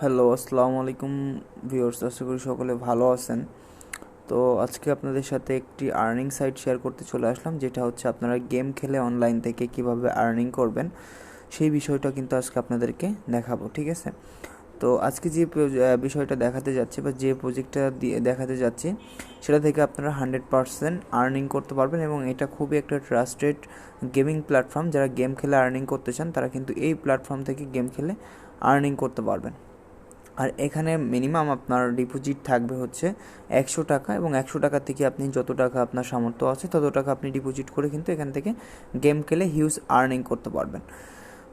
Hello, আসসালামু আলাইকুম viewers, আশা করি সকলে ভালো আছেন। তো আজকে আপনাদের সাথে একটি আর্নিং সাইট শেয়ার করতে চলে আসলাম, যেটা হচ্ছে আপনারা গেম খেলে অনলাইন থেকে কীভাবে আর্নিং করবেন, সেই বিষয়টা কিন্তু আজকে আপনাদেরকে দেখাবো, ঠিক আছে? তো আজকে যে বিষয়টা দেখাতে যাচ্ছি বা যে প্রজেক্টটা দেখাতে যাচ্ছি, সেটা থেকে আপনারা হান্ড্রেড পারসেন্ট আর্নিং করতে পারবেন এবং এটা খুবই একটা ট্রাস্টেড গেমিং প্ল্যাটফর্ম, যারা গেম খেলে আর্নিং করতে চান, তারা কিন্তু এই প্ল্যাটফর্ম থেকে গেম খেলে আর্নিং করতে পারবেন। আর এখানে মিনিমাম আপনার ডিপোজিট থাকবে হচ্ছে একশো টাকা এবং একশো টাকা থেকে আপনি যত টাকা আপনার সামর্থ্য আছে তত টাকা আপনি ডিপোজিট করে কিন্তু এখান থেকে গেম খেলে হিউজ আর্নিং করতে পারবেন।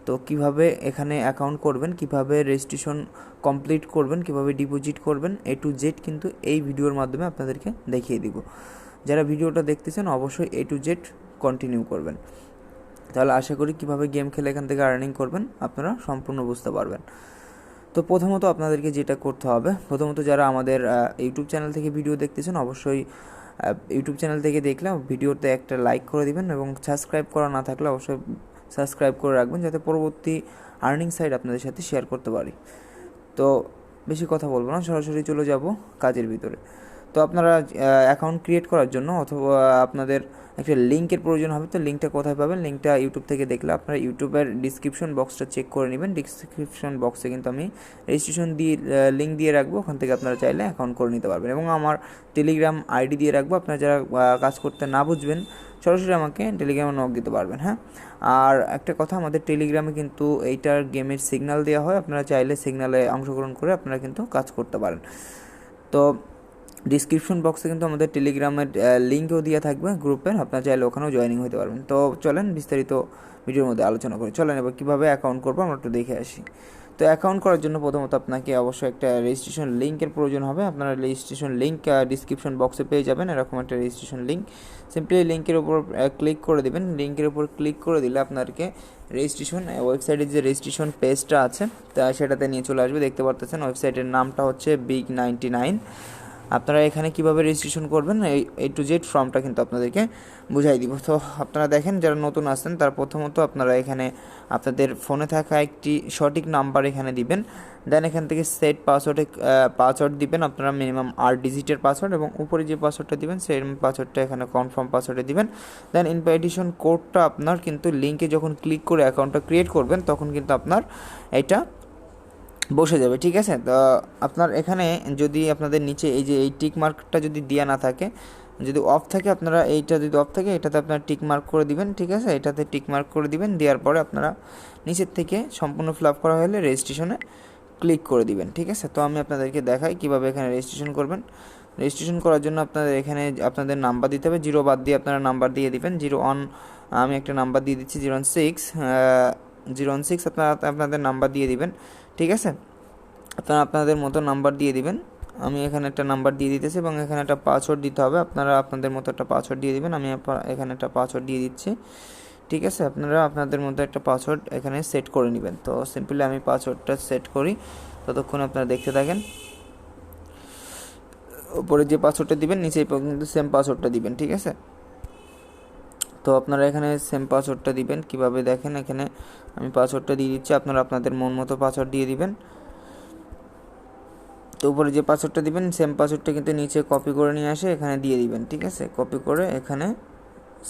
তো কীভাবে এখানে অ্যাকাউন্ট করবেন, কীভাবে রেজিস্ট্রেশন কমপ্লিট করবেন, কীভাবে ডিপোজিট করবেন এ টু জেড কিন্তু এই ভিডিওর মাধ্যমে আপনাদেরকে দেখিয়ে দিব। যারা ভিডিওটা দেখতেছেন অবশ্যই এ টু জেড কন্টিনিউ করবেন। তাহলে আশা করি কীভাবে গেম খেলে এখান থেকে আর্নিং করবেন আপনারা সম্পূর্ণ বুঝতে পারবেন। তো প্রথমত আপনাদেরকে যেটা করতে হবে, প্রথমত যারা আমাদের ইউটিউব চ্যানেল থেকে ভিডিও দেখতেছেন, অবশ্যই ইউটিউব চ্যানেল থেকে দেখলাম ভিডিওতে একটা লাইক করে দিবেন এবং সাবস্ক্রাইব করা না থাকলে অবশ্যই সাবস্ক্রাইব করে রাখবেন যাতে পরবর্তী আর্নিং সাইড আপনাদের সাথে শেয়ার করতে পারি। তো বেশি কথা বলব না, সরাসরি চলে যাব কাজের ভিতরে। তো আপনারা অ্যাকাউন্ট ক্রিয়েট করার জন্য অথবা আপনাদের একটা লিঙ্কের প্রয়োজন হবে, তো লিঙ্কটা কোথায় পাবেন? লিঙ্কটা ইউটিউব থেকে দেখলে আপনারা ইউটিউবের ডিসক্রিপশন বক্সটা চেক করে নেবেন। ডিসক্রিপশন বক্সে কিন্তু আমি রেজিস্ট্রেশন দিয়ে লিঙ্ক দিয়ে রাখব। ওখান থেকে আপনারা চাইলে অ্যাকাউন্ট করে নিতে পারবেন। এবং আমার টেলিগ্রাম আইডি দিয়ে রাখব। আপনারা যারা কাজ করতে না বুঝবেন, সরাসরি আমাকে টেলিগ্রামে নক দিতে পারবেন হ্যাঁ? আর একটা কথা, আমাদের টেলিগ্রামে কিন্তু এইটার গেমের সিগন্যাল দেওয়া হয়। আপনারা চাইলে সিগন্যালে অংশগ্রহণ করে আপনারা কিন্তু কাজ করতে পারেন। তো ডিসক্রিপশন বক্সে কিন্তু আমাদের টেলিগ্রামের লিঙ্কও দেওয়া থাকবে গ্রুপের আপনারা চাইলে ওখানেও জয়েনিং হতে পারবেন। তো চলেন বিস্তারিত ভিডিওর মধ্যে আলোচনা করি। চলেন এবার কীভাবে অ্যাকাউন্ট করব আমরা একটু দেখে আসি। তো অ্যাকাউন্ট করার জন্য প্রথমত আপনাকে অবশ্যই একটা রেজিস্ট্রেশন লিঙ্কের প্রয়োজন হবে। আপনারা রেজিস্ট্রেশন লিঙ্ক ডিসক্রিপশন বক্সে পেয়ে যাবেন, এরকম একটা রেজিস্ট্রেশন লিঙ্ক সিম্পলি লিঙ্কের উপর ক্লিক করে দেবেন। লিঙ্কের উপর ক্লিক করে দিলে আপনাকে রেজিস্ট্রেশন ওয়েবসাইটের যে রেজিস্ট্রেশন পেজটা আছে, তা সেটাতে নিয়ে চলে আসবে। দেখতে পারতেছেন ওয়েবসাইটের নামটা হচ্ছে বিগ নাইনটি নাইন আপনারা এখানে কীভাবে রেজিস্ট্রেশন করবেন? এই টু জেড ফর্মটা কিন্তু আপনাদেরকে বুঝাই দিব। তো আপনারা দেখেন, যারা নতুন আসছেন, তারা প্রথমত আপনারা এখানে আপনাদের ফোনে থাকা একটি সঠিক নাম্বার এখানে দিবেন। দেন এখান থেকে সেট পাসওয়ার্ডে পাসওয়ার্ড দিবেন আপনারা মিনিমাম আট ডিজিটের পাসওয়ার্ড এবং উপরে যে পাসওয়ার্ডটা দিবেন, সেই পাসওয়ার্ডটা এখানে কনফার্ম পাসওয়ার্ডে দিবেন। দেন ইনভাইটেশন কোডটা আপনার কিন্তু লিঙ্কে যখন ক্লিক করে অ্যাকাউন্টটা ক্রিয়েট করবেন, তখন কিন্তু আপনার এটা বসে যাবে, ঠিক আছে? তো আপনার এখানে যদি আপনাদের নিচে এই যে এই টিক মার্কটা যদি দেওয়া না থাকে, যদি অফ থাকে, আপনারা এইটা যদি অফ থাকে, এটাতে আপনারা টিক মার্ক করে দিবেন, ঠিক আছে? এটাতে টিক মার্ক করে দিবেন, দেওয়ার পরে আপনারা নিচের থেকে সম্পূর্ণ ফিল আপ করা হলে রেজিস্ট্রেশনে ক্লিক করে দিবেন, ঠিক আছে? তো আমি আপনাদেরকে দেখাই কীভাবে এখানে রেজিস্ট্রেশন করবেন। রেজিস্ট্রেশন করার জন্য আপনাদের এখানে আপনাদের নাম্বার দিতে হবে জিরো বাদ দিয়ে আপনারা নাম্বার দিয়ে দিবেন জিরো ওয়ান আমি একটা নাম্বার দিয়ে দিচ্ছি zero one six zero one six আপনারা আপনাদের নাম্বার দিয়ে দিবেন। ঠিক আছে? আপনারা আপনাদের মতো নাম্বার দিয়ে দিবেন। আমি এখানে একটা নাম্বার দিয়ে দিতেছি এবং এখানে একটা পাসওয়ার্ড দিতে হবে। আপনারা আপনাদের মতো একটা পাসওয়ার্ড দিয়ে দিবেন। আমি এখানে একটা পাসওয়ার্ড দিয়ে দিচ্ছি। ঠিক আছে? আপনারা আপনাদের মতো একটা পাসওয়ার্ড এখানে সেট করে নেবেন। তো সিম্পলি আমি পাসওয়ার্ডটা সেট করি। ততক্ষণ আপনারা দেখতে থাকেন। উপরে যে পাসওয়ার্ডটা দিবেন, নিচে কিন্তু সেম পাসওয়ার্ডটা দিবেন। ঠিক আছে? তো আপনারা এখানে সেম পাসওয়ার্ডটা দিবেন। কীভাবে দেখেন, এখানে আমি পাসওয়ার্ডটা দিয়ে দিচ্ছি। আপনারা আপনাদের মন মতো পাসওয়ার্ড দিয়ে দিবেন। তো উপরে যে পাসওয়ার্ডটা দিবেন সেম পাসওয়ার্ডটা কিন্তু নিচে কপি করে নিয়ে আসে এখানে দিয়ে দিবেন, ঠিক আছে? কপি করে এখানে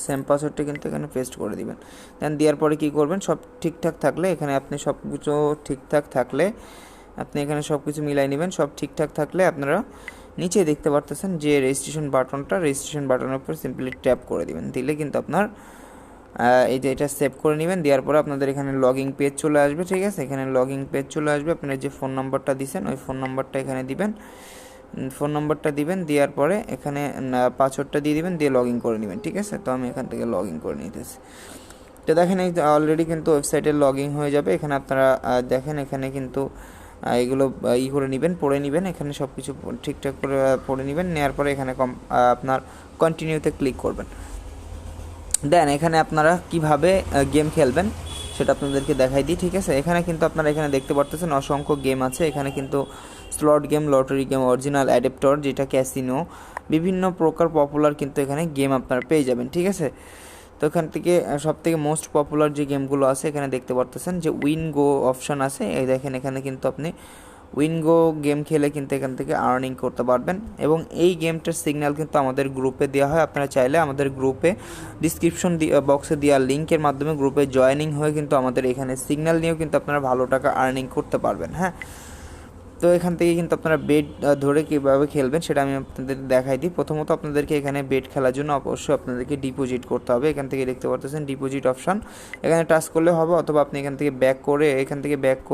সেম পাসওয়ার্ডটা কিন্তু এখানে পেস্ট করে দিবেন। দেন দেওয়ার পরে কী করবেন? সব ঠিকঠাক থাকলে এখানে আপনি সব কিছু ঠিকঠাক থাকলে আপনি এখানে সব কিছু মিলাই নেবেন। সব ঠিকঠাক থাকলে আপনারা নিচে দেখতে পারতেছেন যে রেজিস্ট্রেশন বাটনটা রেজিস্ট্রেশন বাটনের উপর সিম্পলি ট্যাপ করে দিবেন। দিলে কিন্তু আপনার এই যে এটা সেভ করে নেবেন, দেওয়ার পরে আপনাদের এখানে লগিং পেজ চলে আসবে, ঠিক আছে? এখানে লগিং পেজ চলে আসবে, আপনার যে ফোন নাম্বারটা দিছেন, ওই ফোন নাম্বারটা এখানে দিবেন। ফোন নাম্বারটা দিবেন, দেওয়ার পরে এখানে পাসওয়ার্ডটা দিয়ে দিবেন, দিয়ে লগ ইন করে নেবেন, ঠিক আছে? তো আমি এখান থেকে লগ ইন করে নিতেছি। তো দেখেন অলরেডি কিন্তু ওয়েবসাইটে লগ ইন হয়ে যাবে। এখানে আপনারা দেখেন এখানে কিন্তু এগুলো ই করে নেবেন, পড়ে নেবেন, এখানে সব কিছু ঠিকঠাক করে পড়ে নেবেন নেওয়ার পরে এখানে কম আপনার কন্টিনিউতে ক্লিক করবেন। দেন এখানে আপনারা কীভাবে গেম খেলবেন, সেটা আপনাদেরকে দেখাই দিই, ঠিক আছে? এখানে কিন্তু আপনারা এখানে দেখতে পারতেছেন অসংখ্য গেম আছে। এখানে কিন্তু slot game lottery game original adaptor যেটা ক্যাসিনো বিভিন্ন প্রকার পপুলার কিন্তু এখানে গেম আপনারা পেয়ে যাবেন, ঠিক আছে? তো এখান থেকে সব থেকে মোস্ট পপুলার যে গেমগুলো আছে, এখানে দেখতে পারতেছেন যে উইন গো অপশান আছে। এই দেখেন, এখানে কিন্তু আপনি উইনগো গেম খেলে কিন্তু এখান থেকে আর্নিং করতে পারবেন। এবং এই গেমটার সিগন্যাল কিন্তু আমাদের গ্রুপে দেওয়া হয়। আপনারা চাইলে আমাদের গ্রুপে ডিসক্রিপশন বক্সে দেওয়া লিঙ্কের মাধ্যমে গ্রুপে জয়েনিং হয়ে কিন্তু আমাদের এখানে সিগন্যাল নিয়েও কিন্তু আপনারা ভালো টাকা আর্নিং করতে পারবেন হ্যাঁ? তো এখান থেকে কিন্তু আপনারা বেড ধরে কীভাবে খেলবেন সেটা আমি আপনাদের দেখাই দিই। প্রথমত আপনাদেরকে এখানে বেড খেলার জন্য অবশ্যই আপনাদেরকে ডিপোজিট করতে হবে। এখান থেকে দেখতে পারতেছেন ডিপোজিট অপশান এখানে টাচ করলে হবে অথবা আপনি এখান থেকে ব্যাক করে, এখান থেকে ব্যাক করে